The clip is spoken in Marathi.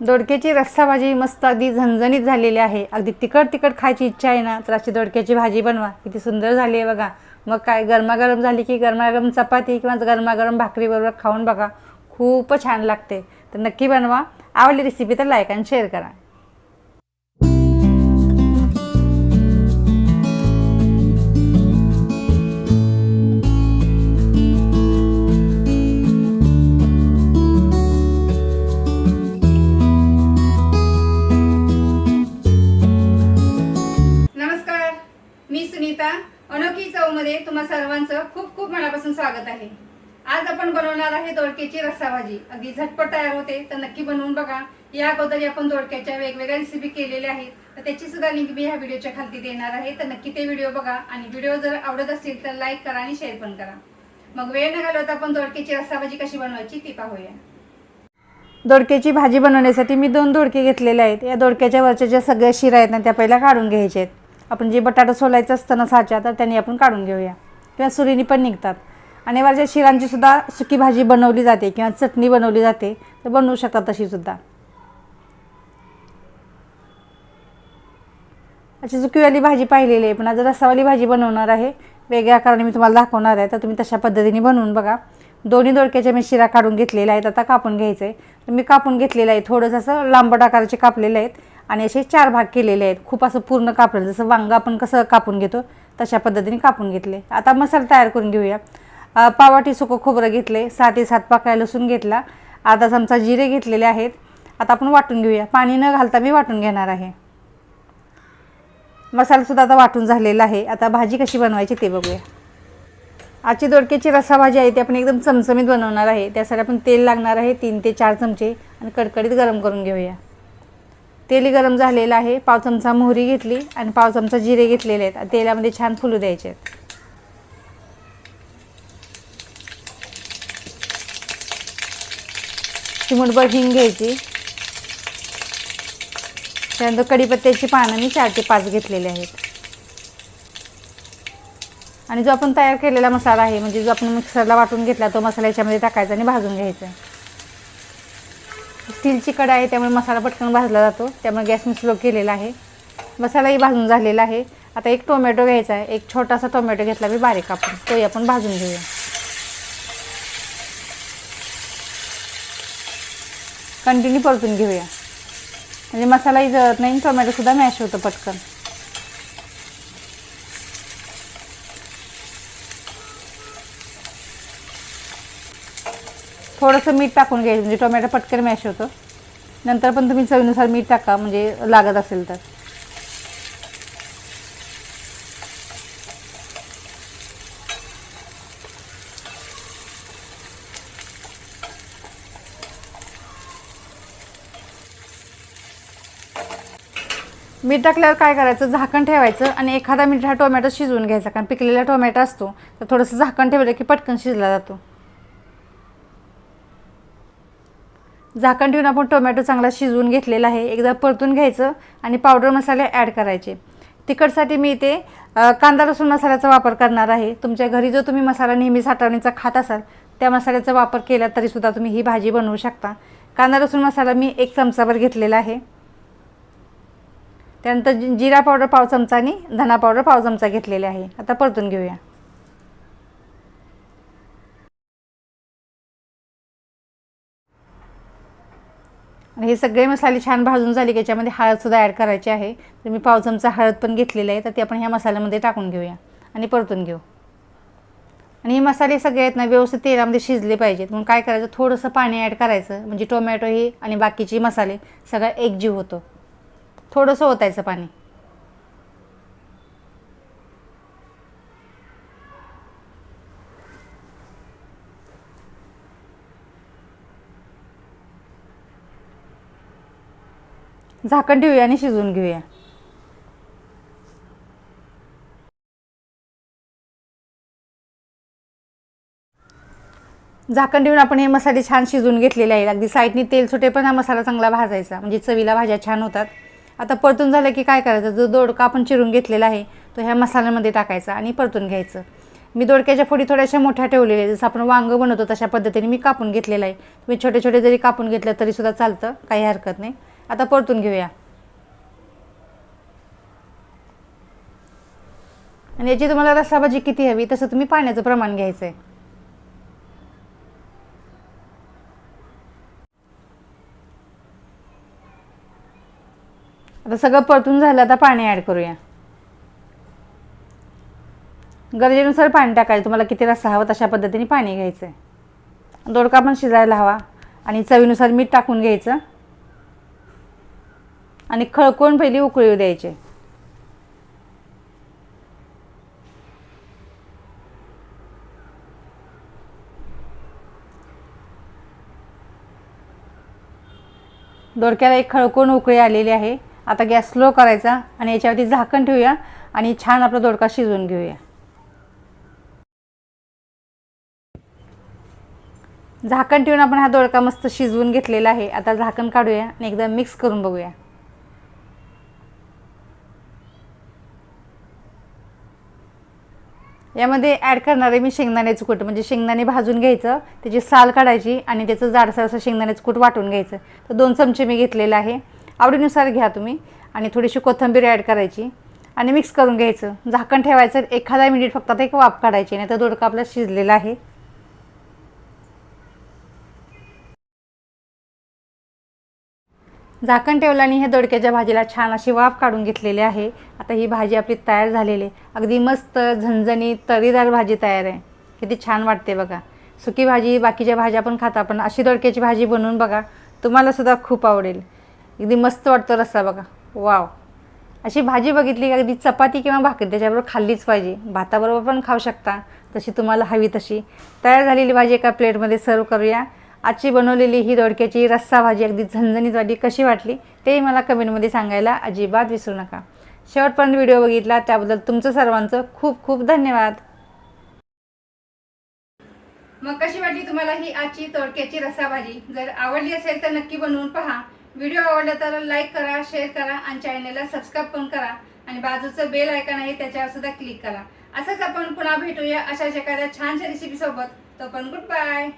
दोडक्याची रस्सा भाजी मस्त अगदी झणझणीत झालेली आहे. अगदी तिखट तिखट खायची इच्छा आहे ना तर अशी दोडक्याची भाजी बनवा. किती सुंदर झाली आहे बघा. मग काय गरमागरम झाली की गरमागरम चपाती किंवा गरमागरम भाकरीबरोबर खाऊन बघा. खूप छान लागते. तर नक्की बनवा. आवडली रेसिपी तर लाईक आणि शेअर करा. तुम्हा सर्वांचं खूप खूप मनापासून स्वागत आहे. आज आपण बनवणार आहे दोडक्याची रस्सा भाजी अगदी झटपट तयार होते तर नक्की बनवून बघा. या अगोदर आपण दोडक्याच्या वेगवेगळ्या रेसिपी केलेल्या आहेत. तर त्याची सुद्धा लिंक मी ह्या व्हिडिओच्या खालती देणार आहे. तर नक्की ते व्हिडिओ बघा. आणि व्हिडिओ जर आवडत असेल तर लाईक करा आणि शेअर पण करा. मग वेळ न घालवता आपण दोडक्याची रस्सा भाजी कशी बनवायची ती पाहूया. दोडक्याची भाजी बनवण्यासाठी मी दोन दोडके घेतलेले आहेत. या दोडक्याच्या वरच्या ज्या सगळ्या शिरा आहेत ना त्या पहिल्या काढून घ्यायच्या आहेत. आपण जे बटाटा सोलायचं असतं ना साच्या तर त्यांनी आपण काढून घेऊया. किंवा सुरीनी पण निघतात. आणि वरच्या शिरांची सुद्धा सुकी भाजी बनवली जाते किंवा चटणी बनवली जाते तर बनवू शकतात तशीसुद्धा अशी सुकीवाली भाजी पाहिलेली आहे पण आज रसावाली भाजी बनवणार आहे. वेगळ्या आकाराने मी तुम्हाला दाखवणार आहे तर तुम्ही तशा पद्धतीने बनवून बघा. दोन्ही दोडक्याच्या मी शिरा काढून घेतलेल्या आहेत आता कापून घ्यायचं. आहे तर मी कापून घेतलेलं आहे थोडंसं असं लांबट आकाराचे कापलेले आहेत. आणि असे चार भाग केलेले आहेत. खूप असं पूर्ण कापलेलं जसं वांगा आपण कसं कापून घेतो तशा पद्धतीने कापून घेतले. आता मसाला तयार करून घेऊया. पावाटी सुकं खोबरं घेतले सात ते सात पाकळ्या लसूण घेतला अर्धा चमचा जिरे घेतलेले आहेत. आता आपण वाटून घेऊया. पाणी न घालता मी वाटून घेणार आहे. मसालासुद्धा आता वाटून झालेला आहे. आता भाजी कशी बनवायची ते बघूया. आजची दोडक्याची रसा भाजी आहे ती आपण एकदम चमचमीत बनवणार आहे. त्यासाठी आपण तेल लागणार आहे तीन ते चार चमचे आणि कडकडीत गरम करून घेऊया. तेल गरम झालेलं आहे. पाव चमचा मोहरी घेतली आणि पाव चमचा जिरे घेतलेले आहेत. तेलामध्ये छान फुलू द्यायचे आहेत. चिमूटभर हिंग घ्यायची. त्यानंतर कढीपत्त्याची पानं मी चार ते पाच घेतलेले आहेत. आणि जो आपण तयार केलेला मसाला आहे म्हणजे जो आपण मिक्सरला वाटून घेतला तो मसाला याच्यामध्ये टाकायचा आणि भाजून घ्यायचा स्टीलची कढाई आहे त्यामुळे मसाला पटकन भाजला जातो. त्यामुळे गॅस मी स्लो केलेला आहे. मसालाही भाजून झालेला आहे. आता एक टोमॅटो घ्यायचा आहे. एक छोटासा टोमॅटो घेतला मी बारीक कापून. तोही आपण भाजून घेऊया. कंटिन्यू परतून घेऊया. म्हणजे मसालाही जळत नाही टोमॅटोसुद्धा मॅश होतं पटकन. थोडंसं मीठ टाकून घ्यायचं म्हणजे टोमॅटो पटकन मॅश होतं. नंतर पण तुम्ही चवीनुसार मीठ टाका म्हणजे लागत असेल तर. मीठ टाकल्यावर काय करायचं? झाकण ठेवायचं आणि एखादा मिनिट हा टोमॅटो शिजवून घ्यायचा कारण पिकलेला टोमॅटो असतो. तर थोडंसं झाकण ठेवलं की पटकन शिजला जातो. झाकण ठेवून आपण टोमॅटो चांगला शिजवून घेतलेला आहे. एकदा परतून घ्यायचं आणि पावडर मसाले ॲड करायचे. तिखटसाठी मी इथे कांदा लसूण मसाल्याचा वापर करणार आहे. तुमच्या घरी जो तुम्ही मसाला नेहमी साठवणीचा खात असाल त्या मसाल्याचा वापर केला तरीसुद्धा तुम्ही ही भाजी बनवू शकता. कांदा लसूण मसाला मी एक चमचाभर घेतलेला आहे. त्यानंतर जिरा पावडर पाव चमचा आणि धना पावडर पाव चमचा घेतलेला आहे. आता परतून घेऊया. आणि हे सगळे मसाले छान भाजून झाले की याच्यामध्ये हळदसुद्धा ॲड करायची आहे. तर मी पाव चमचा हळद पण घेतलेलं आहे. तर ते आपण ह्या मसाल्यामध्ये टाकून घेऊया आणि परतून घेऊ. आणि हे मसाले सगळे आहेत ना व्यवस्थित तेलामध्ये शिजले पाहिजेत. म्हणून काय करायचं? थोडंसं पाणी ॲड करायचं. म्हणजे टोमॅटो हे आणि बाकीचे मसाले सगळं एकजीव होतो. थोडंसं ओतायचं पाणी. झाकण ठेवूया आणि शिजवून घेऊया. झाकण देऊन आपण हे मसाले छान शिजवून घेतलेले आहेत. अगदी साईडनी तेल सुटे पण हा मसाला चांगला भाजायचा. म्हणजे चवीला भाज्या छान होतात. आता परतून झालं की काय करायचं? जो दोडका आपण चिरून घेतलेला आहे तो ह्या मसाल्यामध्ये टाकायचा आणि परतून घ्यायचं. मी दोडक्याच्या फोडी थोड्याशा मोठ्या ठेवलेल्या आहेत. जसं आपण वांगं बनवतो तशा पद्धतीने मी कापून घेतलेलं आहे. तुम्ही छोटे छोटे जरी कापून घेतलं तरीसुद्धा चालतं. काही हरकत नाही. आता परतून घेऊया. आणि याची तुम्हाला रस्साभाजी किती हवी तसं तुम्ही पाण्याचं प्रमाण घ्यायचं आहे आता सगळं परतून झालं आता पाणी ॲड करूया. गरजेनुसार पाणी टाकायचं तुम्हाला किती रस्सा हवा तशा पद्धतीने पाणी घ्यायचं आहे दोडका पण शिजायला हवा. आणि चवीनुसार मीठ टाकून घ्यायचं. आणि खळकून पहिली उकळी द्यायचे. द्यायची दोडक्याला एक खळकून उकळी आलेली आहे. आता गॅस स्लो करायचा आणि याच्यावरती झाकण ठेवूया आणि छान आपला दोडका शिजवून घेऊया. झाकण ठेवून आपण हा दोडका मस्त शिजवून घेतलेला आहे. आता झाकण काढूया आणि एकदा मिक्स करून बघूया. यामध्ये ॲड करणार आहे मी शेंगदाण्याचं कूट. म्हणजे शेंगदाणे भाजून घ्यायचं त्याची साल काढायची आणि त्याचं जाडसर असं शेंगदाण्याचं कूट वाटून घ्यायचं. तर दोन चमचे मी घेतलेलं आहे. आवडीनुसार घ्या तुम्ही आणि थोडीशी कोथिंबीर ॲड करायची. आणि मिक्स करून घ्यायचं. झाकण ठेवायचं. एखादा मिनिट फक्त आता एक वाफ काढायची नाही तर दोडका आपला शिजलेला आहे. झाकण ठेवलं आणि हे दोडक्याच्या भाजीला छान अशी वाफ काढून घेतलेली आहे. आता ही भाजी आपली तयार झालेली आहे. अगदी मस्त झणझणीत तरीदार भाजी तयार आहे. किती छान वाटते बघा. सुकी भाजी बाकीच्या भाज्या पण खाता पण अशी दोडक्याची भाजी बनवून बघा तुम्हालासुद्धा खूप आवडेल. अगदी मस्त वाटतो रस्सा बघा. वाव. अशी भाजी बघितली की अगदी चपाती किंवा भाकरी त्याच्याबरोबर खाल्लीच पाहिजे. भाताबरोबर पण खाऊ शकता तशी तुम्हाला हवी तशी. तयार झालेली भाजी एका प्लेटमध्ये सर्व करूया. आजची बनवलेली ही दोडक्याची रस्सा भाजी अगदी झणझणीत भाजी कशी वाटली? ते मला कमेंटमध्ये सांगायला अजिबात विसरू नका. शेवटपर्यंत व्हिडिओ बघितला त्याबद्दल तुमचं सर्वांचं खूप खूप धन्यवाद. मग कशी वाटली तुम्हाला ही आजची तोडक्याची रसाभाजी जर आवडली असेल तर नक्की बनवून पहा. व्हिडिओ आवडला तर लाईक करा शेअर करा आणि चॅनलला सबस्क्राईब पण करा. आणि बाजूचं बेल ऐकन आहे त्याच्यावर सुद्धा क्लिक करा. असंच आपण पुन्हा भेटूया अशाच एखाद्या छानशा रेसिपी सोबत. तो पण गुड बाय.